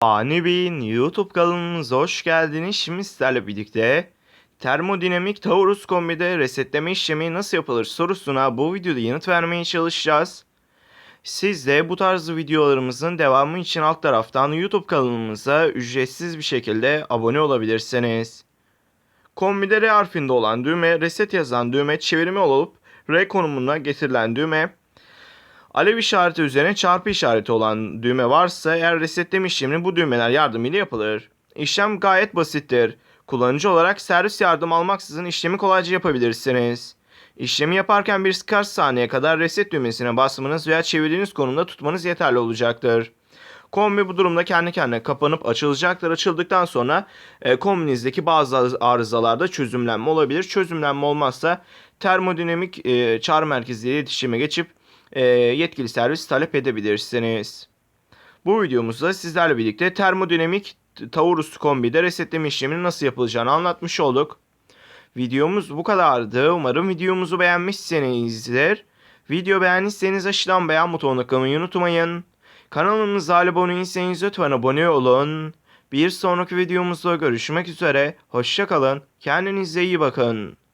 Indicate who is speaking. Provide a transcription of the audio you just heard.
Speaker 1: Ani Bey'in YouTube kanalımıza hoş geldiniz. Şimdi sizlerle birlikte termodinamik Taurus kombide resetleme işlemi nasıl yapılır sorusuna bu videoda yanıt vermeye çalışacağız. Siz de bu tarz videolarımızın devamı için alt taraftan YouTube kanalımıza ücretsiz bir şekilde abone olabilirsiniz. Kombide R harfinde olan düğme, reset yazan düğme, çevirme olup R konumuna getirilen düğme, Alev işareti üzerine çarpı işareti olan düğme varsa eğer resetleme işlemini bu düğmeler yardımıyla yapılır. İşlem gayet basittir. Kullanıcı olarak servis yardım almaksızın işlemi kolayca yapabilirsiniz. İşlemi yaparken birkaç saniye kadar reset düğmesine basmanız veya çevirdiğiniz konumda tutmanız yeterli olacaktır. Kombi bu durumda kendi kendine kapanıp açılacaktır. Açıldıktan sonra e, kombinizdeki bazı arızalarda çözümlenme olabilir. Çözümlenme olmazsa termodinamik e, çağrı merkeziyle iletişime geçip e, yetkili servis talep edebilirsiniz. Bu videomuzda sizlerle birlikte termodinamik Taurus kombide resetleme işleminin nasıl yapılacağını anlatmış olduk. Videomuz bu kadardı. Umarım videomuzu beğenmişsinizdir. Video beğendiyseniz aşağıdan beğen butonuna tıklamayı unutmayın. Kanalımıza abone değilseniz lütfen abone olun. Bir sonraki videomuzda görüşmek üzere. Hoşçakalın. Kendinize iyi bakın.